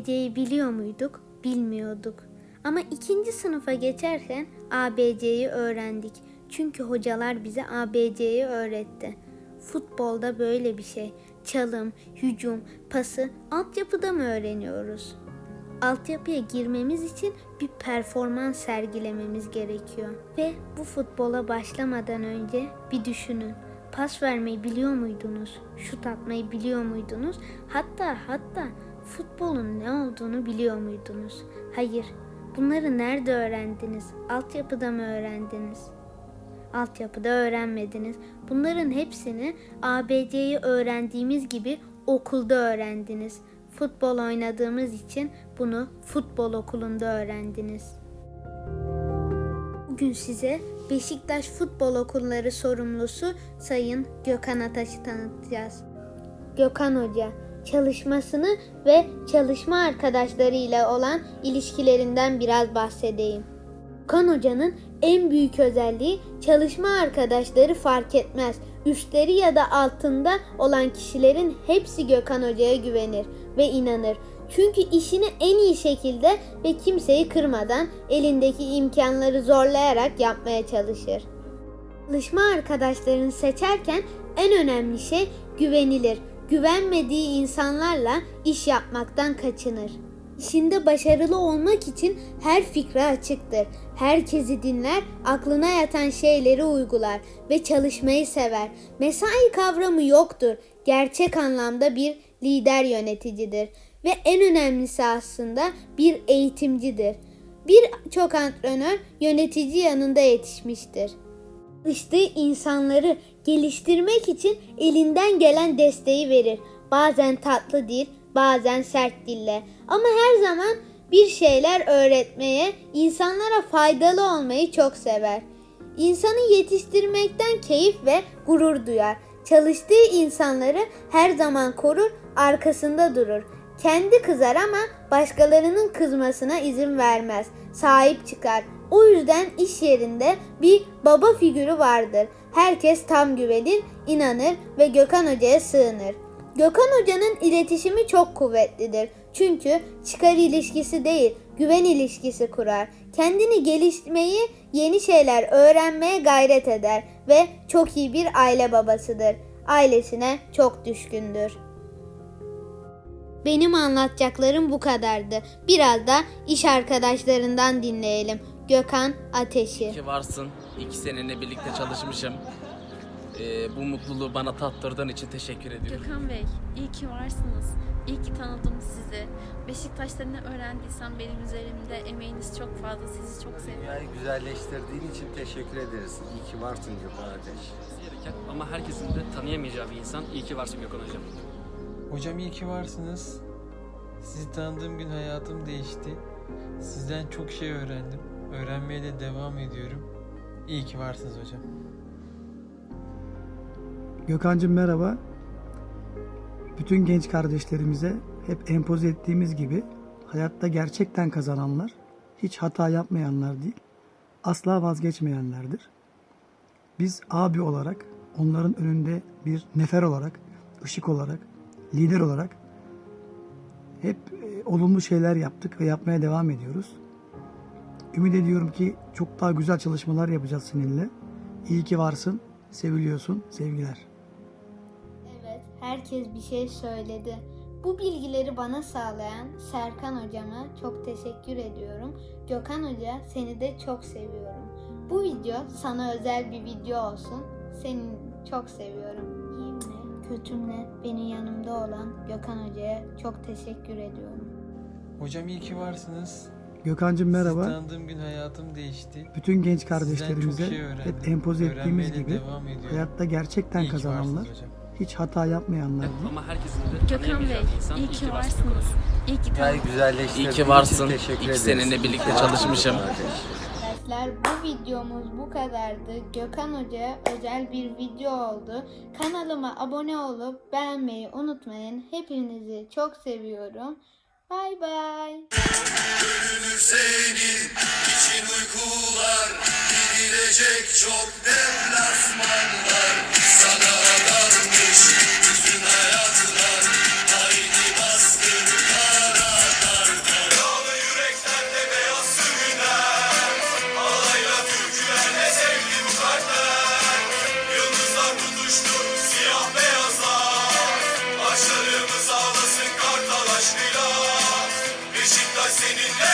ABC'yi biliyor muyduk? Bilmiyorduk. Ama ikinci sınıfa geçerken ABC'yi öğrendik. Çünkü hocalar bize ABC'yi öğretti. Futbolda böyle bir şey. Çalım, hücum, pası altyapıda mı öğreniyoruz? Altyapıya girmemiz için bir performans sergilememiz gerekiyor. Ve bu futbola başlamadan önce bir düşünün. Pas vermeyi biliyor muydunuz? Şut atmayı biliyor muydunuz? Hatta hatta futbolun ne olduğunu biliyor muydunuz? Hayır. Bunları nerede öğrendiniz? Altyapıda mı öğrendiniz? Altyapıda öğrenmediniz. Bunların hepsini ABC'yi öğrendiğimiz gibi okulda öğrendiniz. Futbol oynadığımız için bunu futbol okulunda öğrendiniz. Bugün size Beşiktaş Futbol Okulları sorumlusu Sayın Gökhan Ataş'ı tanıtacağız. Gökhan Hoca çalışmasını ve çalışma arkadaşlarıyla olan ilişkilerinden biraz bahsedeyim. Gökhan Hoca'nın en büyük özelliği çalışma arkadaşları fark etmez. Üstleri ya da altında olan kişilerin hepsi Gökhan Hoca'ya güvenir ve inanır. Çünkü işini en iyi şekilde ve kimseyi kırmadan elindeki imkanları zorlayarak yapmaya çalışır. Çalışma arkadaşlarını seçerken en önemli şey güvenilir. Güvenmediği insanlarla iş yapmaktan kaçınır. İşinde başarılı olmak için her fikre açıktır. Herkesi dinler, aklına yatan şeyleri uygular ve çalışmayı sever. Mesai kavramı yoktur. Gerçek anlamda bir lider yöneticidir ve en önemlisi aslında bir eğitimcidir. Birçok antrenör yönetici yanında yetişmiştir çalıştığı insanları geliştirmek için elinden gelen desteği verir. Bazen tatlı dil, bazen sert dille. Ama her zaman bir şeyler öğretmeye, insanlara faydalı olmayı çok sever. İnsanı yetiştirmekten keyif ve gurur duyar. Çalıştığı insanları her zaman korur, arkasında durur. Kendi kızar ama başkalarının kızmasına izin vermez. Sahip çıkar. O yüzden iş yerinde bir baba figürü vardır. Herkes tam güvenir, inanır ve Gökhan Hoca'ya sığınır. Gökhan Hoca'nın iletişimi çok kuvvetlidir. Çünkü çıkar ilişkisi değil, güven ilişkisi kurar. Kendini geliştirmeyi, yeni şeyler öğrenmeye gayret eder ve çok iyi bir aile babasıdır. Ailesine çok düşkündür. Benim anlatacaklarım bu kadardı. Biraz da iş arkadaşlarından dinleyelim. Gökhan Ateşi. İyi ki varsın. İki seninle birlikte çalışmışım. Ee, bu mutluluğu bana tattırdığın için teşekkür ediyorum. Gökhan Bey, iyi ki varsınız. İyi ki tanıdım sizi. Beşiktaş'ta ne öğrendiysem benim üzerimde emeğiniz çok fazla. Sizi çok seviyorum. Dünyayı güzelleştirdiğin için teşekkür ederiz. İyi ki varsın Gökhan Ateş. gereken ama herkesin de tanıyamayacağı bir insan. İyi ki varsın Gökhan Hocam. Hocam iyi ki varsınız. Sizi tanıdığım gün hayatım değişti. Sizden çok şey öğrendim. Öğrenmeye de devam ediyorum. İyi ki varsınız hocam. Gökhan'cığım merhaba. Bütün genç kardeşlerimize hep empoze ettiğimiz gibi hayatta gerçekten kazananlar, hiç hata yapmayanlar değil, asla vazgeçmeyenlerdir. Biz abi olarak, onların önünde bir nefer olarak, ışık olarak, lider olarak hep e, olumlu şeyler yaptık ve yapmaya devam ediyoruz. Ümit ediyorum ki çok daha güzel çalışmalar yapacağız seninle. İyi ki varsın, seviliyorsun, sevgiler. Evet, herkes bir şey söyledi. Bu bilgileri bana sağlayan Serkan hocama çok teşekkür ediyorum. Gökhan hoca seni de çok seviyorum. Bu video sana özel bir video olsun. Seni çok seviyorum. İyimle, kötümle benim yanımda olan Gökhan hocaya çok teşekkür ediyorum. Hocam iyi ki varsınız. Gökhan'cığım Sizi merhaba. tanıdığım gün hayatım değişti. Bütün genç kardeşlerimize şey hep empoze ettiğimiz Öğrenmeye de gibi hayatta gerçekten İyi kazananlar, hiç hata yapmayanlar. Ama herkesin de Gökhan Bey, insan. iyi ki varsınız. İyi ki Dünyayı tanıdım. güzelleştirdiğin İyi ki varsın. İki seninle birlikte çalışmışım. Arkadaşlar bu videomuz bu kadardı. Gökhan Hoca'ya özel bir video oldu. Kanalıma abone olup beğenmeyi unutmayın. Hepinizi çok seviyorum. Bay bay. Ölümü senin için uykular Gidilecek çok deplasmanlar seninle